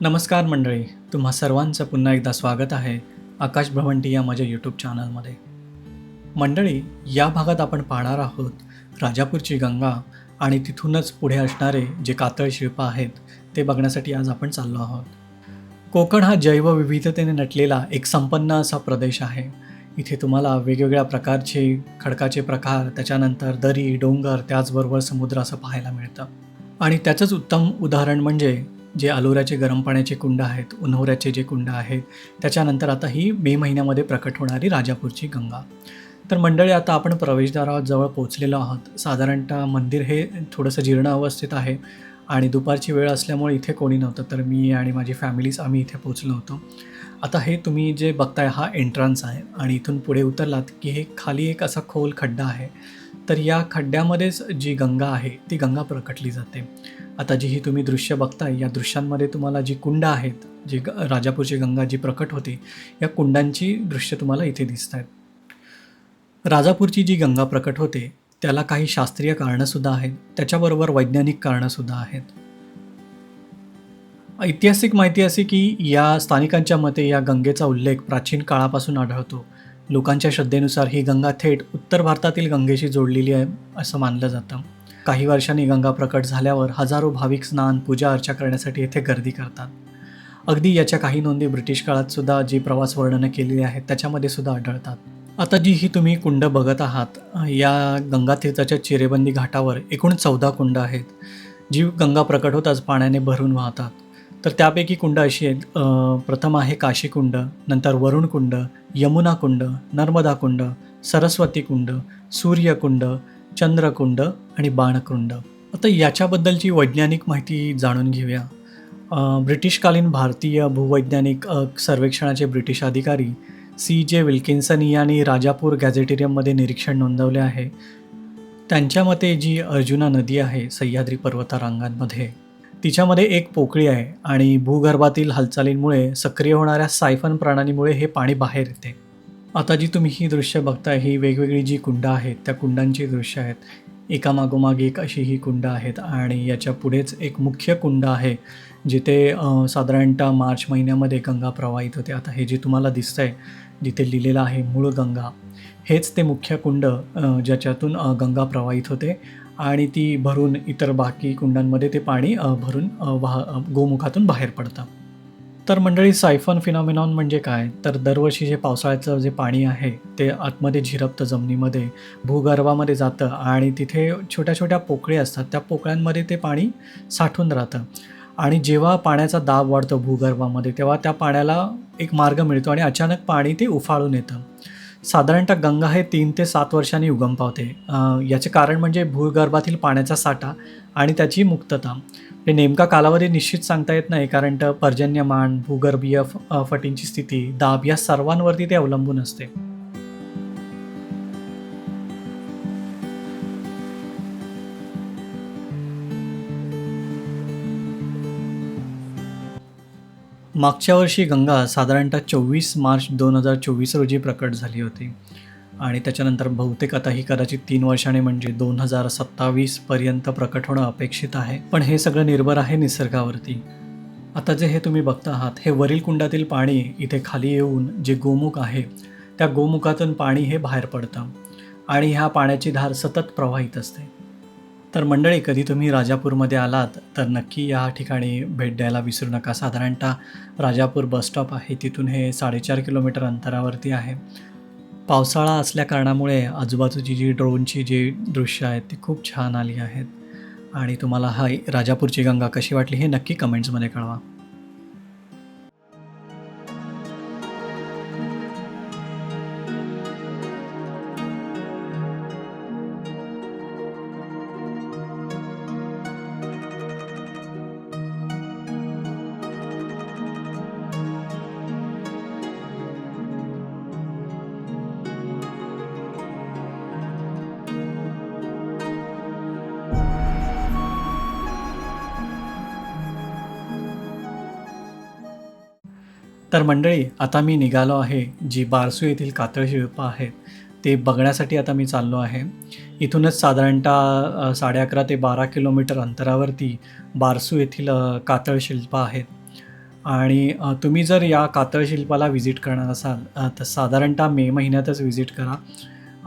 नमस्कार मंडळी तुम्हा सर्वांचं पुन्हा एकदा स्वागत आहे आकाश भवंटी या माझ्या यूट्यूब चॅनलमध्ये मंडळी या भागात आपण पाहणार आहोत राजापूरची गंगा आणि तिथूनच पुढे असणारे जे कातळ शिल्प आहेत ते बघण्यासाठी आज आपण चाललो आहोत. कोकण हा जैवविविधतेने नटलेला एक संपन्न असा प्रदेश आहे. इथे तुम्हाला वेगवेगळ्या प्रकारचे खडकाचे प्रकार त्याच्यानंतर दरी डोंगर त्याचबरोबर समुद्र असं पाहायला मिळतं. आणि त्याचंच उत्तम उदाहरण म्हणजे जे अलोऱ्याचे गरम पाण्याचे कुंड आहेत उन्होऱ्याचे जे कुंड आहेत त्याच्यानंतर आता ही मे महिन्यामध्ये प्रकट होणारी राजापूरची गंगा. तर मंडळी आता आपण प्रवेशद्वाराजवळ पोचलेलो आहोत. साधारणतः मंदिर हे थोडंसं जीर्ण अवस्थेत आहे आणि दुपारची वेळ असल्यामुळे इथे कोणी नव्हतं. तर मी आणि माझी फॅमिलीज आम्ही इथे पोचलो होतो. आता हे तुम्ही जे बघताय हा एंट्रन्स आहे आणि इथून पुढे उतरलात की हे खाली एक असा खोल खड्डा आहे. तर या खड्ड्यामध्येच जी गंगा आहे ती गंगा प्रकटली जाते. आता जी ही तुम्ही दृश्य बघताय या दृश्यांमध्ये तुम्हाला जी कुंड आहेत जी ग राजापूरची गंगा जी प्रकट होते या कुंडांची दृश्य तुम्हाला इथे दिसत आहेत राजापूरची जी गंगा प्रकट होते त्याला काही शास्त्रीय कारणंसुद्धा आहेत त्याच्याबरोबर वैज्ञानिक कारणंसुद्धा आहेत. ऐतिहासिक माहिती अशी की या स्थानिकांच्या मते या गंगेचा उल्लेख प्राचीन काळापासून आढळतो. लोकांच्या श्रद्धेनुसार ही गंगा थेट उत्तर भारतातील गंगेशी जोडलेली आहे असं मानलं जातं. काही वर्षांनी गंगा प्रकट झाल्यावर हजारो भाविक स्नान पूजा अर्चा करण्यासाठी येथे गर्दी करतात. अगदी याच्या काही नोंदी ब्रिटिश काळात सुद्धा जी प्रवास वर्णनं केलेली आहेत त्याच्यामध्ये सुद्धा आढळतात. आता जी ही तुम्ही कुंड बघत आहात या गंगा तीर्थाच्या चिरेबंदी घाटावर एकूण चौदा कुंड आहेत. जी गंगा प्रकट होताच पाण्याने भरून वाहतात. तर त्यापैकी कुंड अशी आहेत. प्रथम आहे काशी कुंड नंतर वरुण कुंड यमुना कुंड नर्मदा कुंड सरस्वती कुंड सूर्यकुंड चंद्रकुंड आणि बाणकुंड. आता याच्याबद्दलची वैज्ञानिक माहिती जाणून घेऊया. ब्रिटिशकालीन भारतीय भूवैज्ञानिक सर्वेक्षणाचे ब्रिटिश अधिकारी सी जे विल्किन्सन यांनी राजापूर गॅझेटेरियममध्ये निरीक्षण नोंदवले आहे. त्यांच्या मते जी अर्जुना नदी आहे सह्याद्री पर्वतरांगांमध्ये तिच्यामध्ये एक पोकळी आहे आणि भूगर्भातील हालचालींमुळे सक्रिय होणाऱ्या सायफन प्रणालीमुळे हे पाणी बाहेर येते. आता जी तुम्ही ही दृश्य बघताय ही वेगवेगळी जी कुंड आहेत त्या कुंडांची दृश्य आहेत. एकामागोमाग एक अशी ही कुंड आहेत आणि याच्या पुढेच एक मुख्य कुंड आहे जिथे साधारणतः मार्च महिन्यामध्ये गंगा प्रवाहित होते. आता हे जे तुम्हाला दिसतंय जिथे लिहिलेलं आहे मूळ गंगा हेच ते मुख्य कुंड ज्याच्यातून गंगा प्रवाहित होते आणि ती भरून इतर बाकी कुंडांमध्ये ते पाणी भरून वाह गोमुखातून बाहेर पडतं. तर मंडळी सायफन फिनॉमिनॉन म्हणजे काय? तर दरवर्षी जे पावसाळ्याचं जे पाणी आहे ते आतमध्ये झिरपतं जमिनीमध्ये भूगर्भामध्ये जातं आणि तिथे छोट्या छोट्या पोकळी असतात. त्या पोकळ्यांमध्ये ते पाणी साठून राहतं. आणि जेव्हा पाण्याचा दाब वाढतो भूगर्भामध्ये तेव्हा त्या पाण्याला एक मार्ग मिळतो आणि अचानक पाणी ते उफाळून येतं. साधारणतः गंगा हे तीन ते सात वर्षांनी उगम पावते. याचे कारण म्हणजे भूगर्भातील पाण्याचा साठा आणि त्याची मुक्तता. हे नेमका कालावधी निश्चित सांगता येत नाही कारण पर्जन्यमान भूगर्भीय फटींची स्थिती दाब या सर्वांवरती ते अवलंबून असते. मागच्या वर्षी गंगा साधारणतः चोवीस मार्च दोन हजार चोवीस रोजी प्रकट झाली होती. आणि त्याच्यानंतर बहुतेक आता ही कदाचित तीन वर्षाने म्हणजे दोन हजार सत्तावीसपर्यंत प्रकट होणं अपेक्षित आहे. पण हे सगळं निर्भर आहे निसर्गावरती. आता जे हे तुम्ही बघता आहात हे वरील कुंडातील पाणी इथे खाली येऊन जे गोमुख आहे त्या गोमुखातून पाणी हे बाहेर पडतं. आणि ह्या पाण्याची धार सतत प्रवाहित असते. तर मंडळी कधी तुम्ही राजापूरमध्ये आलात तर नक्की या ठिकाणी भेट द्यायला विसरू नका. साधारणतः राजापूर बसस्टॉप आहे तिथून हे साडेचार किलोमीटर अंतरावरती आहे. पावसाळा असल्या कारणामुळे आजूबाजूची जी ड्रोनची जी दृश्य आहेत ती खूप छान आली आहेत. आणि तुम्हाला हा राजापूरची गंगा कशी वाटली हे नक्की कमेंट्समध्ये कळवा. तर मंडळी आता मी निघालो आहे जी बारसू येथील कातळ शिल्प आहेत ते बघण्यासाठी आता मी चाललो आहे. इथूनच साधारणतः साडे अकरा ते बारा किलोमीटर अंतरावरती बारसू येथील कातळ शिल्प आहेत. आणि तुम्ही जर या कातळ शिल्पाला व्हिजिट करणार असाल तर साधारणतः मे महिन्यातच व्हिजिट करा.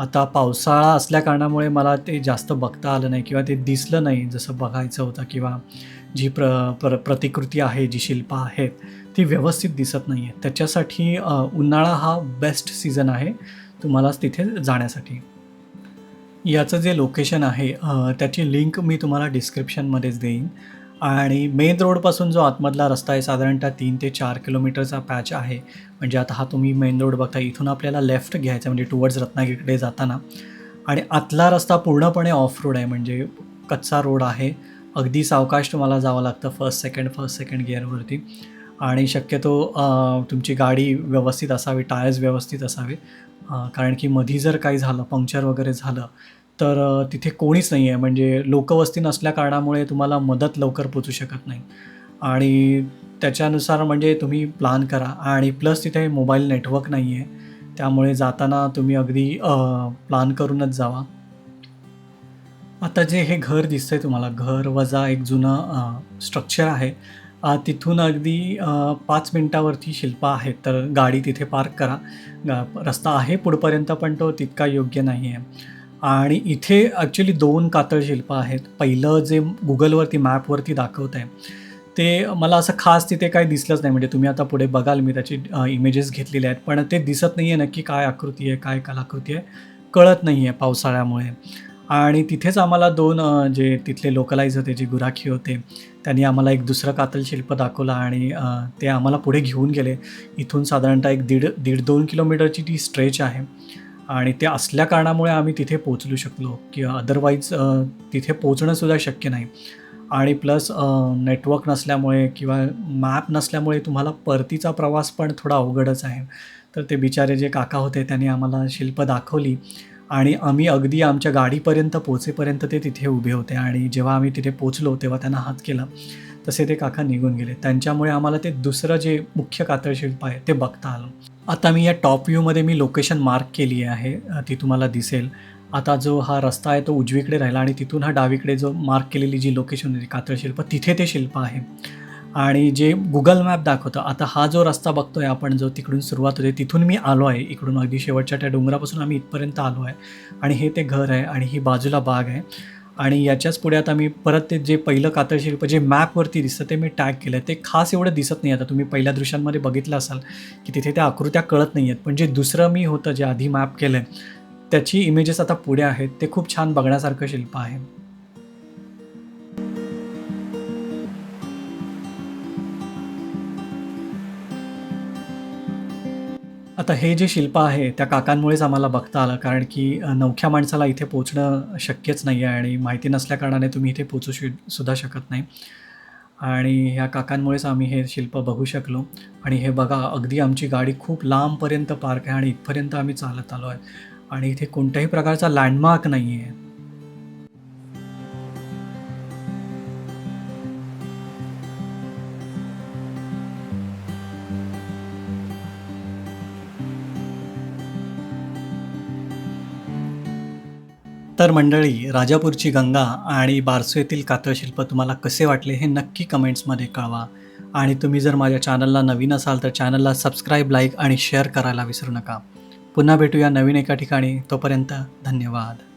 आता पावसाळा असल्या कारणामुळे मला ते जास्त बघता आलं नाही किंवा ते दिसलं नाही जसं बघायचं होतं किंवा जी प्र प्र प्रतिकृती आहे जी शिल्प आहेत ती व्यवस्थित दिसत नाही आहे त्याच्यासाठी उन्हाळा हा बेस्ट सीझन आहे तुम्हाला तिथे जाण्यासाठी. याचं जे लोकेशन आहे त्याची लिंक मी तुम्हाला डिस्क्रिप्शनमध्येच देईन. आणि मेन रोडपासून जो आतमधला रस्ता आहे साधारणतः तीन ते चार किलोमीटरचा पॅच आहे. म्हणजे आता हा तुम्ही मेन रोड बघता इथून आपल्याला लेफ्ट घ्यायचा म्हणजे टुवर्ड्स रत्नागिरीकडे जाताना. आणि आतला रस्ता पूर्णपणे ऑफ रोड आहे म्हणजे कच्चा रोड आहे. अगदी सावकाश तुम्हाला जावं लागतं फर्स्ट सेकंड फर्स्ट सेकंड गिअरवरती आणि शक्यतो तुमची गाडी व्यवस्थित असावी टायर्स व्यवस्थित असावे. कारण की मधी जर काही झालं पंक्चर वगैरे झालं तर तिथे कोणीच नाही आहे म्हणजे लोकवस्ती नसल्या कारणामुळे तुम्हाला मदत लवकर पोचू शकत नाही. आणि त्याच्यानुसार म्हणजे तुम्ही प्लान करा. आणि प्लस तिथे मोबाईल नेटवर्क नाही आहे त्यामुळे जाताना तुम्ही अगदी प्लान करूनच जावा. आता जे हे घर दिसतंय तुम्हाला घर वजा एक जुनं स्ट्रक्चर आहे. तिथून अगदी पाच मिनटावरती शिल्प आहेत. तर गाडी तिथे पार्क करा. गा- रस्ता आहे पुढपर्यंत पण तो तितका योग्य नाही आहे आणि इथे ॲक्च्युली दोन कातळ शिल्प आहेत. पहिलं जे गुगलवरती मॅपवरती दाखवत आहे ते मला असं खास तिथे काही दिसलंच नाही. म्हणजे तुम्ही आता पुढे बघाल मी त्याची इमेजेस घेतलेले आहेत. पण ते दिसत नाही आहे नक्की काय आकृती आहे काय कलाकृती आहे. कळत नाही आहे पावसाळ्यामुळे. आणि तिथेच आम्हाला दोन जे तिथले लोकलाईज होते जे गुराखी होते त्यांनी आम्हाला एक दुसरं कातल शिल्प दाखवलं आणि ते आम्हाला पुढे घेऊन गेले. इथून साधारणतः एक दीड दीड दोन किलोमीटरची ती स्ट्रेच आहे. आणि ते असल्या कारणामुळे आम्ही तिथे पोचलू शकलो किंवा अदरवाईज तिथे पोचणंसुद्धा शक्य नाही. आणि प्लस नेटवर्क नसल्यामुळे किंवा मॅप नसल्यामुळे तुम्हाला परतीचा प्रवास पण थोडा अवघडच आहे. तर ते बिचारे जे काका होते त्यांनी आम्हाला शिल्प दाखवली आणि आम्ही अगदी आमच्या गाडीपर्यंत पोचेपर्यंत ते तिथे उभे होते आणि जेव्हा आम्ही तिथे पोचलो तेव्हा त्यांना हात केला तसे ते काका निघून गेले. त्यांच्यामुळे आम्हाला ते दुसरं जे मुख्य कातळशिल्प आहे ते बघता आलं. आता मी या टॉप व्ह्यूमध्ये मी लोकेशन मार्क केली आहे ती तुम्हाला दिसेल. आता जो हा रस्ता आहे तो उजवीकडे राहिला आणि तिथून हा डावीकडे जो मार्क केलेली जी लोकेशन होती कातळशिल्प तिथे ते शिल्प आहे. आणि जे गुगल मॅप दाखवतं आता हा जो रस्ता बघतोय आपण जो तिकडून सुरुवात होते तिथून मी आलो आहे इकडून अगदी शेवटच्या त्या डोंगरापासून आम्ही इथपर्यंत आलो आहे. आणि हे ते घर आहे आणि ही बाजूला बाग आहे. आणि याच्याच पुढे आता मी परत ते जे पहिलं कातळशिल्प जे मॅपवरती दिसतं ते मी टॅग केलं आहे ते खास एवढं दिसत नाही आता. तुम्ही पहिल्या दृश्यांमध्ये बघितलं असाल की तिथे त्या आकृत्या कळत नाही आहेत पण जे दुसरं मी होतं जे आधी मॅप केलं आहे त्याची इमेजेस आता पुढे आहेत. ते खूप छान बघण्यासारखं शिल्प आहे. आता हे जे शिल्प आहे त्या काकांमुळेच आम्हाला बघता आलं. कारण की नवख्या माणसाला इथे पोचणं शक्यच नाही आहे आणि माहिती नसल्याकारणाने तुम्ही इथे पोचू शि सुद्धा शकत नाही. आणि ह्या काकांमुळेच आम्ही हे शिल्प बघू शकलो. आणि हे बघा अगदी आमची गाडी खूप लांबपर्यंत पार्क आहे आणि इथपर्यंत आम्ही चालत आलो आहे. आणि इथे कोणत्याही प्रकारचा लँडमार्क नाही आहे तर मंडळी राजापूरची गंगा आणि बारसू कातळशिल्प तुम्हाला कसे वाटले हे नक्की कमेंट्समध्ये कळवा. आणि तुम्ही जर माझ्या चॅनलला नवीन असाल तर चॅनलला सबस्क्राईब लाईक आणि शेअर करायला विसरू नका. पुन्हा भेटूया नवीन एका ठिकाणी. तोपर्यंत धन्यवाद.